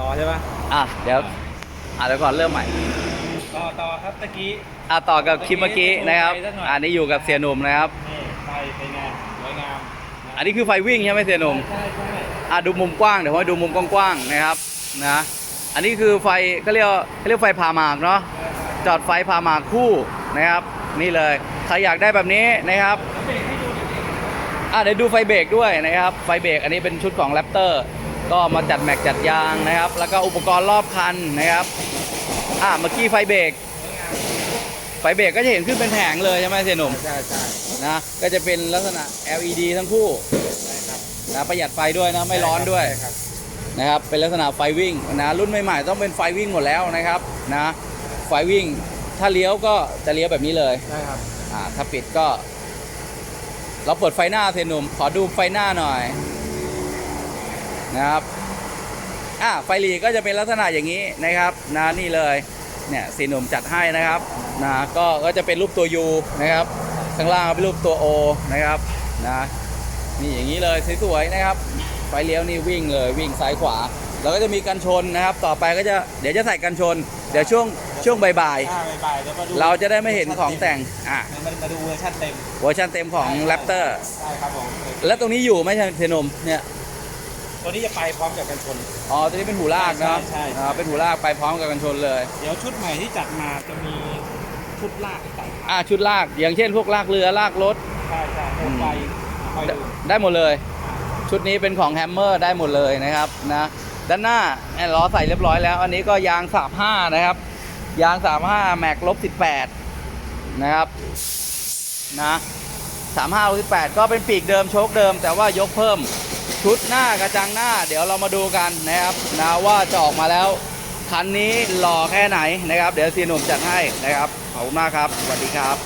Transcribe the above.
ต่อใช่ปะอะเดี๋ยวอะเดี๋ยวก่อนเริ่มใหม่ต่อต่อครับตะกี้ อะต่อกับคลิปเมื่อกี้นะครับไปสักหน่อยอันนี้อยู่กับเสียหนุ่มนะครับนี่ไฟเป็นไงสวยงามะอันนี้คือไฟวิ่งใช่ไหมเสียหนุ่มใช่ใช่อะดูมุมกว้างเดี๋ยวให้ดูมุมกว้างๆนะครับนะอันนี้คือไฟเขาเรียกว่าเขาเรียกไฟผ่าหมากเนาะจอดไฟผ่าหมากคู่นะครับ นี่เลยใครอยากได้แบบนี้นะครับอะเดี๋ยวดูไฟเบรกด้วยนะครับ ไฟเบรกอันนี้เป็นชุดของแรปเตอร์ ก็มาจัดแม็กจัดยางนะครับ แล้วก็อุปกรณ์รอบคันนะครับอะเมื่อกี้ไฟเบรกไฟเบรกก็จะเห็นขึ้นเป็นแผงเลยใช่ไหมเสียหนุ่มใช่ใช่นะก็จะเป็นลักษณะ LED ทั้งคู่ใช่ครับนะประหยัดไฟด้วยนะไม่ร้อนด้วยใช่ครับนะครับเป็นลักษณะไฟวิ่งนะรุ่นใหม่ๆต้องเป็นไฟวิ่งหมดแล้วนะครับนะไฟวิ่งถ้าเลี้ยวก็จะเลี้ยวแบบนี้เลยใช่ครับอ่าถ้าปิดก็ เราเปิดไฟหน้าเทนหนุ่มขอดูไฟหน้าหน่อย นะครับอ่าไฟหลีก็จะเป็นลักษณะอย่างนี้นะครับนะนี่เลยเนี่ยสีหนุ่มจัดให้นะครับนะก็ก็จะเป็นรูปตัว U นะครับข้างล่างเป็นรูปตัว O นะครับนะนี่อย่างนี้เลยสวยๆนะครับ ไฟเลี้ยวนี่วิ่งเลยวิ่งซ้ายขวา แล้วก็จะมีกันชนนะครับ ต่อไปก็จะเดี๋ยวจะใส่กันชน เดี๋ยวช่วงช่วงบ่ายอ่าบ่ายๆเดี๋ยวมาดูๆเราจะได้ไม่เห็นของแต่งอะมามาดูเวอร์ชันเต็มเวอร์ชันเต็มของแรปเตอร์ ใช่ครับผม แล้วตรงนี้อยู่ไหมใช่เทนมเนี่ย ตัวนี้จะไปพร้อมกับกันชน อ๋อตัวนี้เป็นหูลากเนอะใช่ใช่ อ่าเป็นหูลากไปพร้อมกับกันชนเลย เดี๋ยวชุดใหม่ที่จัดมาจะมีชุดลากใส่อ่าชุดลากอย่างเช่นพวกลากเรือลากรถ ใช่ใช่โคมไฟคอยได้ดูได้หมดเลย ชุดนี้เป็นของแฮมเมอร์ได้หมดเลยนะครับนะด้านหน้าแอนล้อใส่เรียบร้อยแล้ว อันนี้ก็ยาง35นะครับ ยาง35แม็กลบ18นะครับนะ35ลบ18ก็เป็นปีกเดิมโชคเดิม แต่ว่ายกเพิ่ม ชุดหน้ากระจังหน้า เดี๋ยวเรามาดูกันนะครับนะว่าจะออกมาแล้วคันนี้หล่อแค่ไหนนะครับ เดี๋ยวซีหนุ่มจัดให้นะครับขอบคุณมากครับสวัสดีครับ